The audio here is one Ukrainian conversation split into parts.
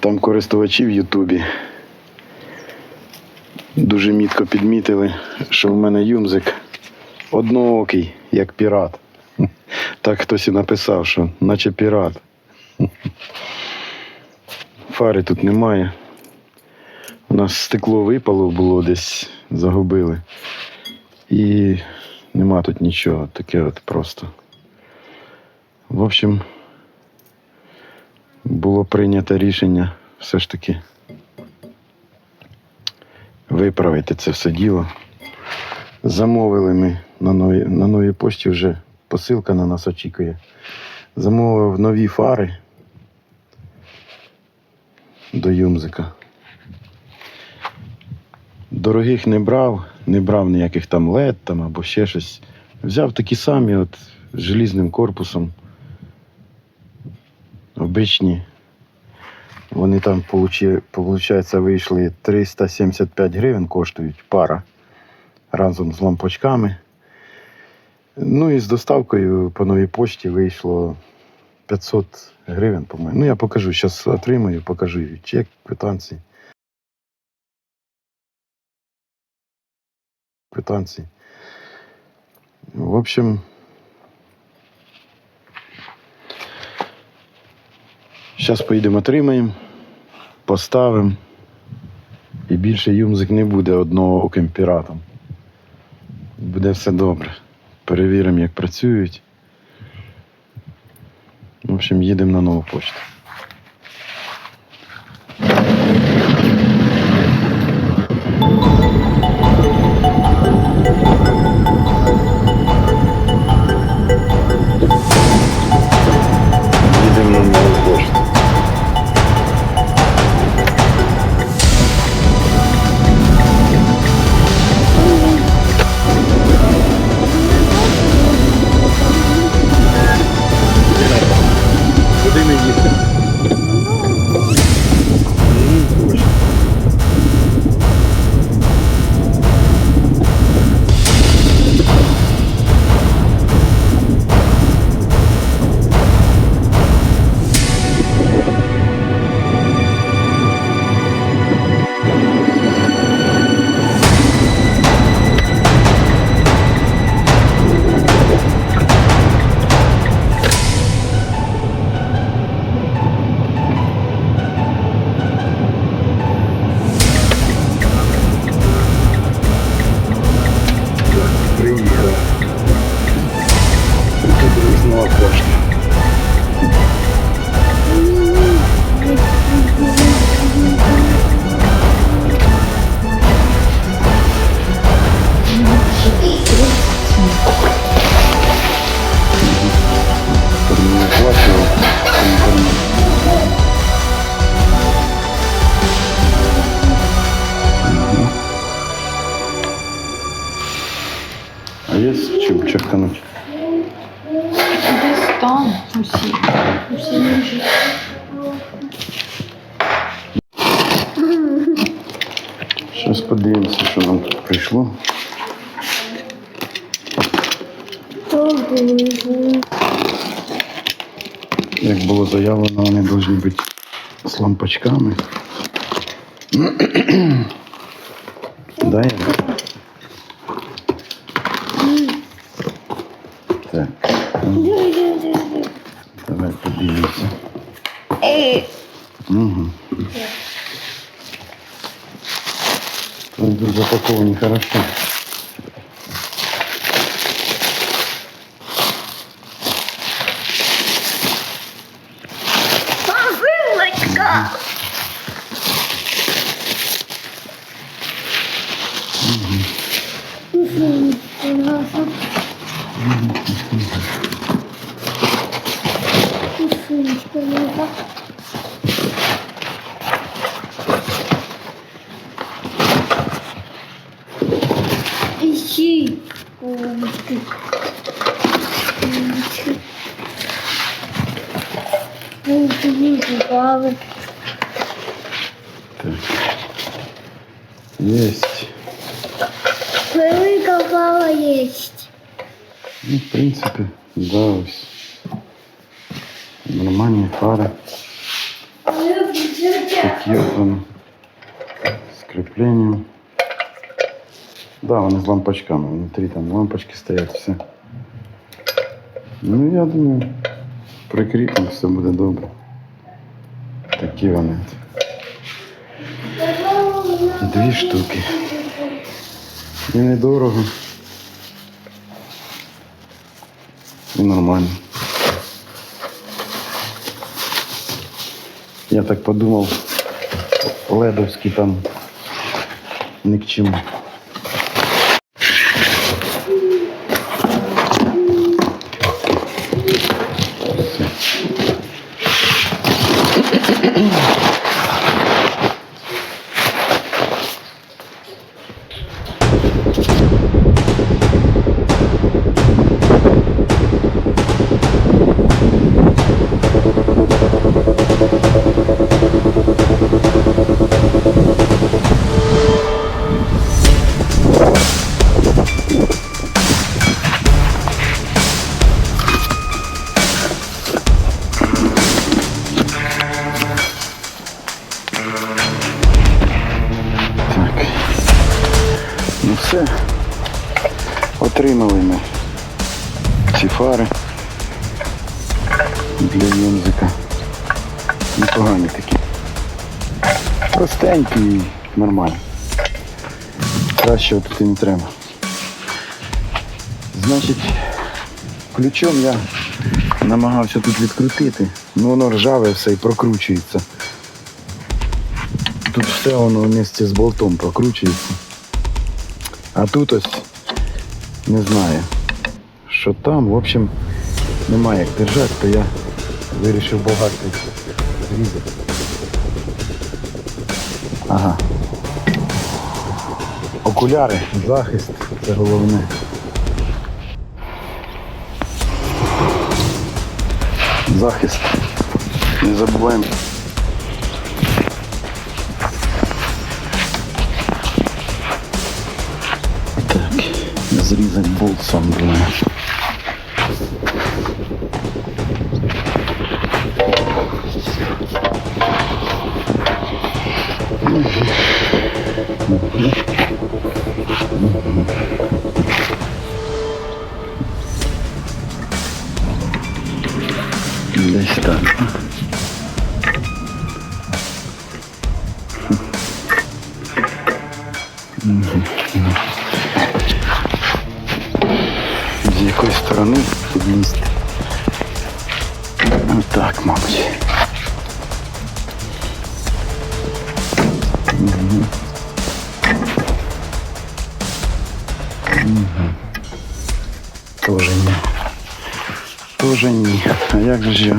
Там користувачі в Ютубі дуже мітко підмітили, що в мене юмзик одноокий, як пірат. Так хтось і написав, що наче пірат. Фари тут немає. У нас стекло випало було десь, загубили. І нема тут нічого, таке от просто. В общем, було прийнято рішення все ж таки виправити це все діло. Замовили ми на новій, на новій пошті вже посилка на нас очікує. Замовив нові фари до Юмзика. Дорогих не брав, не брав ніяких там LED там або ще щось. Взяв такі самі от з желізним корпусом. Обичні. Вони там, виходить, вийшли 375 гривень коштують пара разом з лампочками. Ну і з доставкою по новій пошті вийшло 500 гривень, по-моєму. Ну, я покажу, зараз отримаю, покажу чек, квитанції. Квитанції. В общем, зараз поїдемо отримаємо, поставимо. І більше юмзик не буде одного оким піратом. Буде все добре. Перевіримо, як працюють. В общем, їдемо на нову почту. Угу. Тут запаковані хорошо. Есть. Велика пала есть. Ну, в принципі, да, ось. Нормальні фари. Ой, такі от вони з кріпленням. Да, вони з лампочками. Внутрі там лампочки стоять, все. Ну, я думаю, прикріпимо, все буде добре. Такі вони. Дві штуки. І недорого. І нормально. Я так подумав, ледовські там ні к чому. Для Йонзика. Непогані такі. Простенькі і нормальні. Кращого тут і не треба. Значить, ключом я намагався тут відкрутити, ну воно ржаве все і прокручується. Тут все воно вместе з болтом прокручується. А тут ось не знаю, що там. В общем, немає як держати, то я вирішив багато зрізати. Ага. Окуляри, захист, це головне. Захист. Не забуваємо. Так, зрізати болт сам думаю. Тоже ні. Тоже ні. А як же?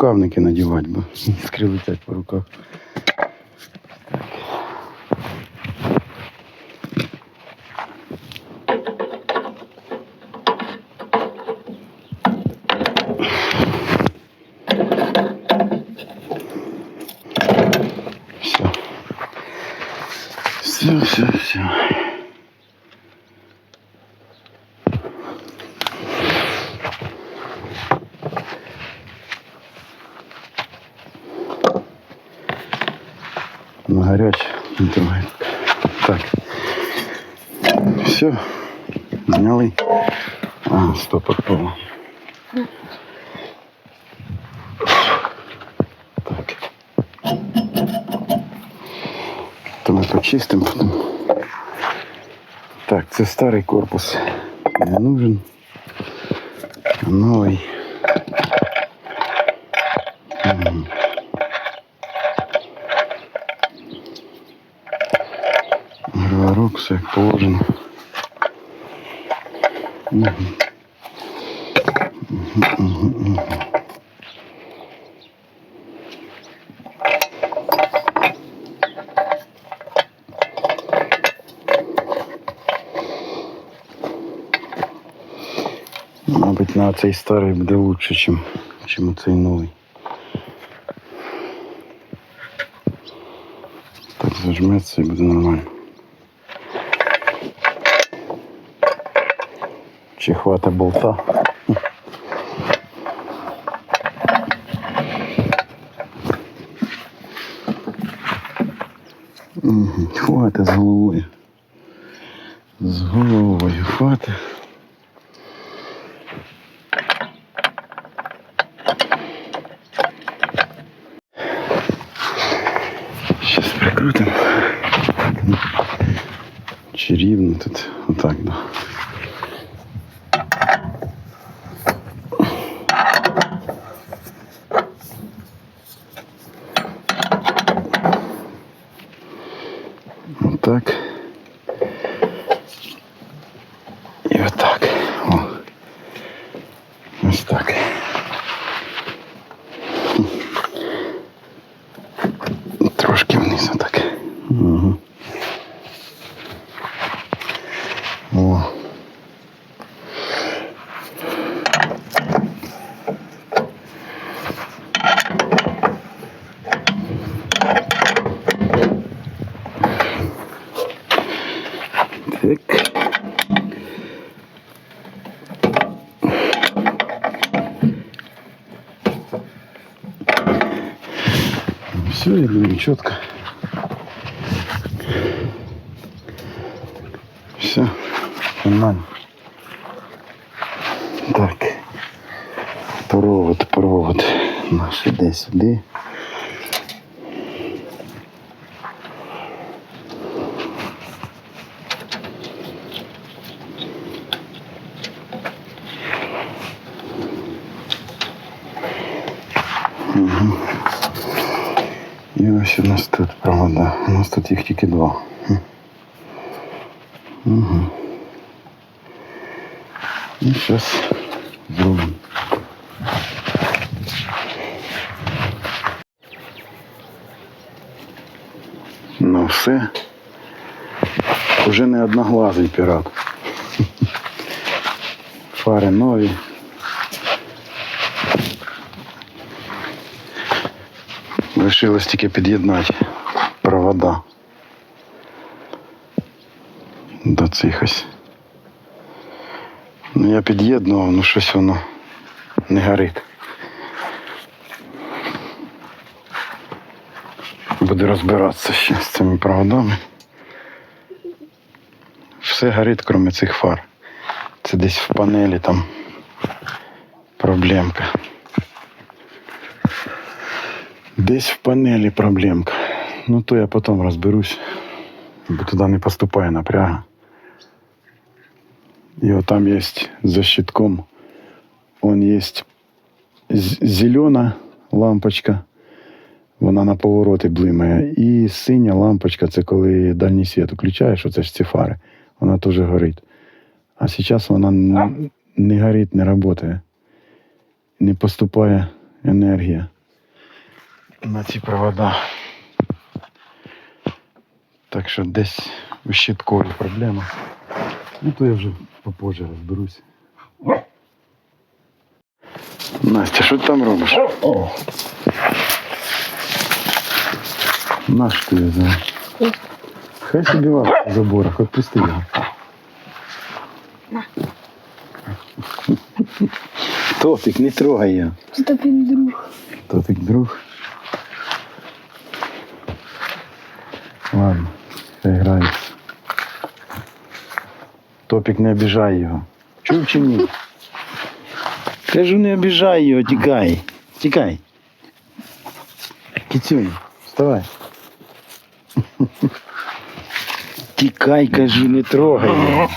Рукавники надівати, бо скрилетять по руках. Трогай. Так. Все. Зняли. А, стоп, отпало. Так. То ми почистимо потім. Так, це старий корпус. Не нужен. Новий. Мгм. Граварок, все як положено. Мгм, мгм. Мабуть, на цей старий буде лучше, чим, чим цей новий. Так зажметься і буде нормально. Чи хвата болта? Хвата з головою. З головою хвата. Четко. Все, нормально. Так. Провод, провод. Наш іде сюди. І ось у нас тут провода. У нас тут їх тільки два. Угу. І зараз зробимо. Ну все. Уже не одноглазий пірат. Фари нові. Лишилось тільки під'єднати провода до цих ось. Ну я під'єднував, ну щось воно не горить. Буду розбиратися ще з цими проводами. Все горить, крім цих фар. Це десь в панелі там проблемка. Десь в панелі проблемка. Ну то я потім розберусь, бо туди не поступає напряга. І от там є за щитком, он є зелена лампочка, вона на повороти блимає. І синя лампочка це коли дальній світ включаєш, оце ж ці фари, вона теж горить. А зараз вона н- не горить, не працює. не поступає енергія на ці провода. Так що десь у щиткові проблема. Ну то я вже попозже розберусь. Настя, що ти там робиш? Наш ти я знаю. Хай собі лапить в заборах, відпусти його. Топік, не трогай його. Стоп, друг. Топік друг. Ладно, хай. Топік не обіжай його. Чув чи ні? Кажу, не обіжай його, тікай. Тікай. Кицюнь, вставай. Тікай, кажу, не трогай. його.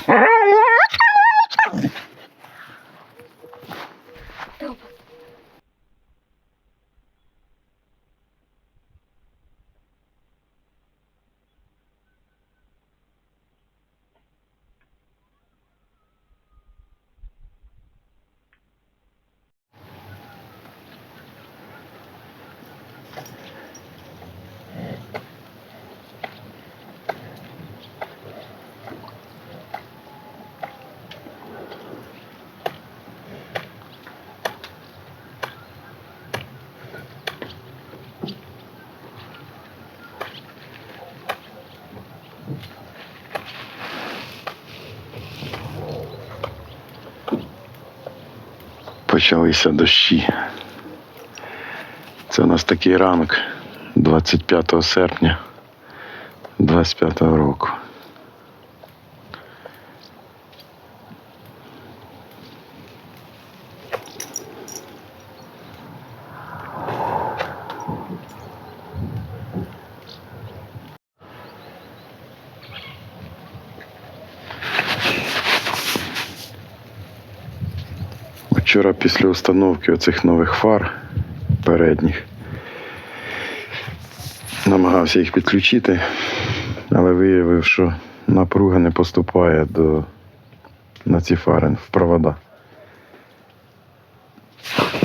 Почалися дощі. Це у нас такий ранок 25 серпня 25 року. Вчора після установки оцих нових фар передніх намагався їх підключити, але виявив, що напруга не поступає до, на ці фари в провода.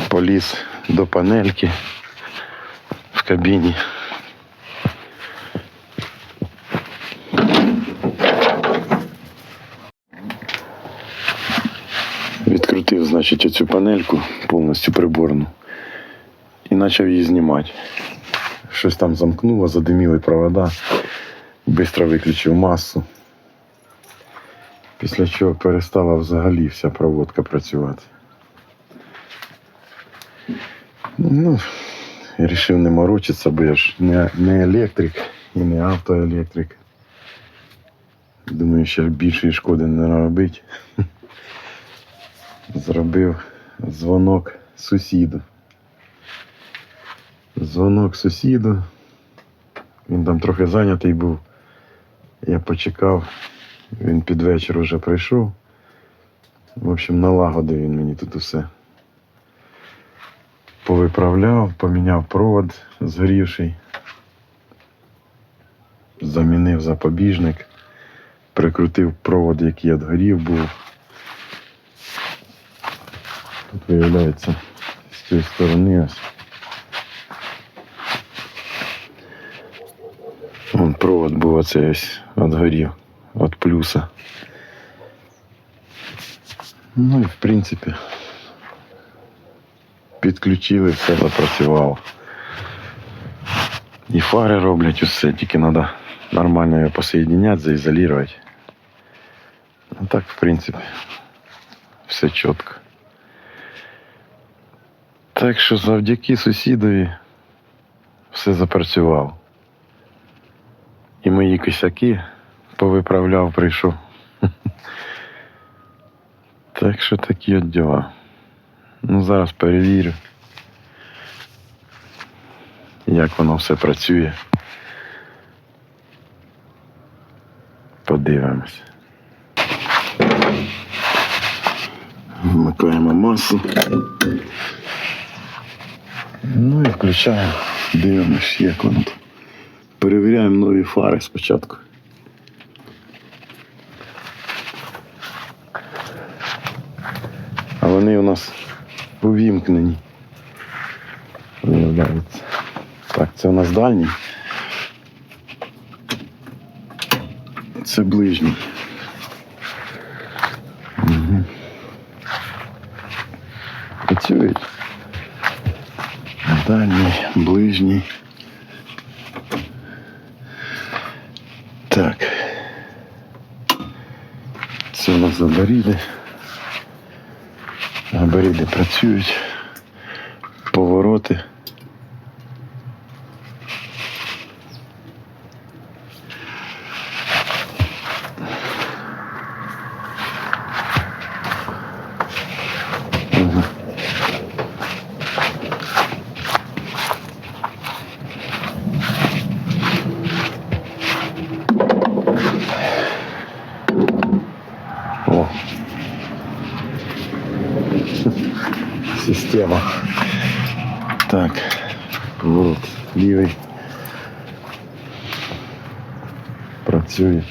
Поліз до панельки в кабіні. Панельку повністю приборну і почав її знімати. Щось там замкнуло, задиміли провода, швидко виключив масу. Після чого перестала взагалі вся проводка працювати. Ну, я вирішив не морочитися, бо я ж не, не електрик і не автоелектрик. Думаю, ще більшої шкоди не робить зробив дзвонок сусіду. Дзвонок сусіду. Він там трохи зайнятий був. Я почекав, він під вечір вже прийшов. В общем, налагодив він мені тут усе. Повиправляв, поміняв провод згорівший, замінив запобіжник, прикрутив провод, який відгорів був. Тут виявляється з цієї сторони ось. Вон провод був оцей ось відгорів від плюса. Ну і в принципі підключили, все запрацювало. І фари роблять усе, тільки треба нормально його посоєдиняти, заізолювати. А так, в принципі, все чітко. Так що завдяки сусідові все запрацювало. І мої косяки повиправляв, прийшов. Так що такі от діла. Ну, зараз перевірю, як воно все працює. Подивимось. Вмикаємо масу. Ну і включаємо. Дивимось, як воно. Перевіряємо нові фари спочатку. А вони у нас увімкнені. Виявляється. Так, це у нас дальній. Це ближній. Угу. Працюють. Дальній, ближній. Так. Це у нас габаріди. Габаріди працюють. лівий. Працює.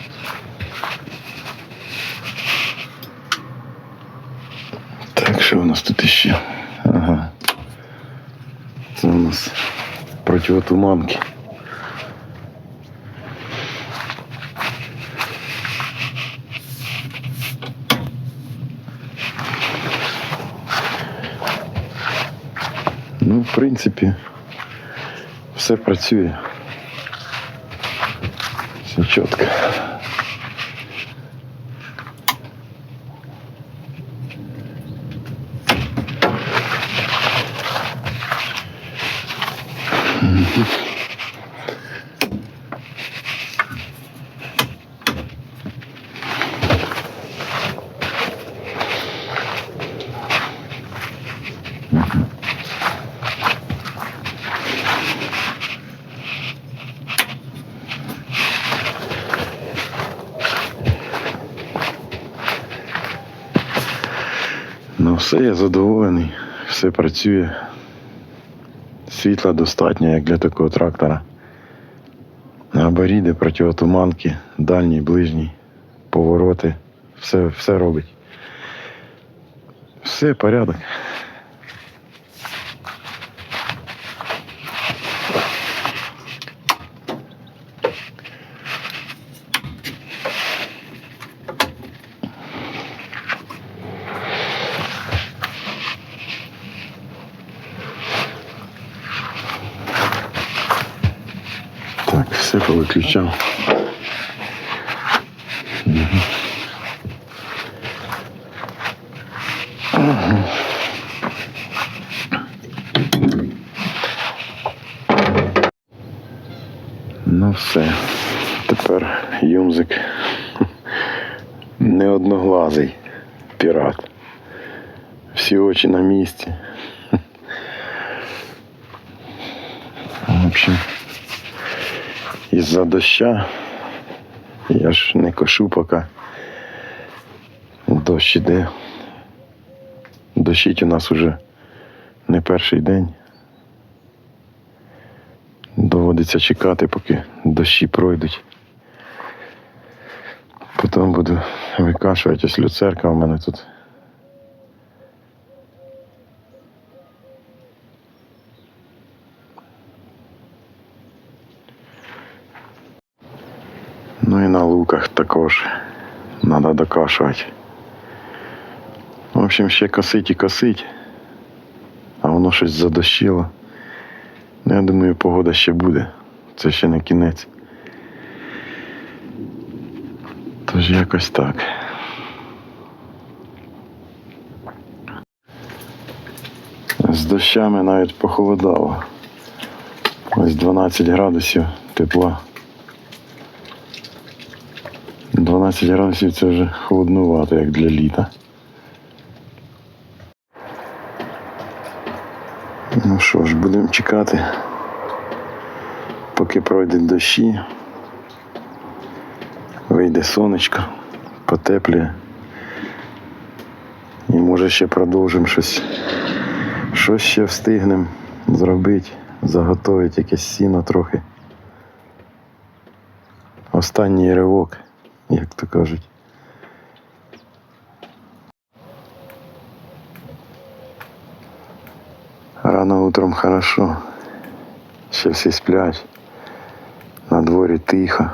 Так, що у нас тут іще? Ага. Це у нас противотуманки. Ну, в принципі, Все працює. Все чітко. Ну, все, я задоволений, все працює. Світла достатньо, як для такого трактора. Габаріди, противотуманки, дальній, ближній, повороти. Все, все робить. Все, порядок. Так, все повиключав. Мгм. Ага. Ну все. Тепер юмзик не одноглазий пірат. Всі очі на місці. В общем, із-за доща. Я ж не кошу поки. Дощ іде. Дощить у нас уже не перший день. Доводиться чекати, поки дощі пройдуть. Потім буду викашувати ось люцерка у мене тут. Ну і на луках також треба. В общем, ще косить і косить, а воно щось задощило. Ну, я думаю, погода ще буде. Це ще не кінець. Тож якось так. З дощами навіть похолодало. Ось 12 градусів тепла. 12 градусів це вже холоднувато, як для літа. Ну що ж, будемо чекати, поки пройдуть дощі. Вийде сонечко, потеплює. І може ще продовжимо щось. Щось ще встигнемо зробити, заготовити якесь сіно трохи. Останній ривок, як то кажуть. Утром хорошо. Ще всі сплять. На дворі тихо.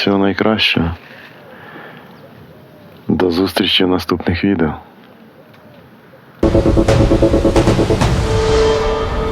Всього найкращого. До зустрічі в наступних відео.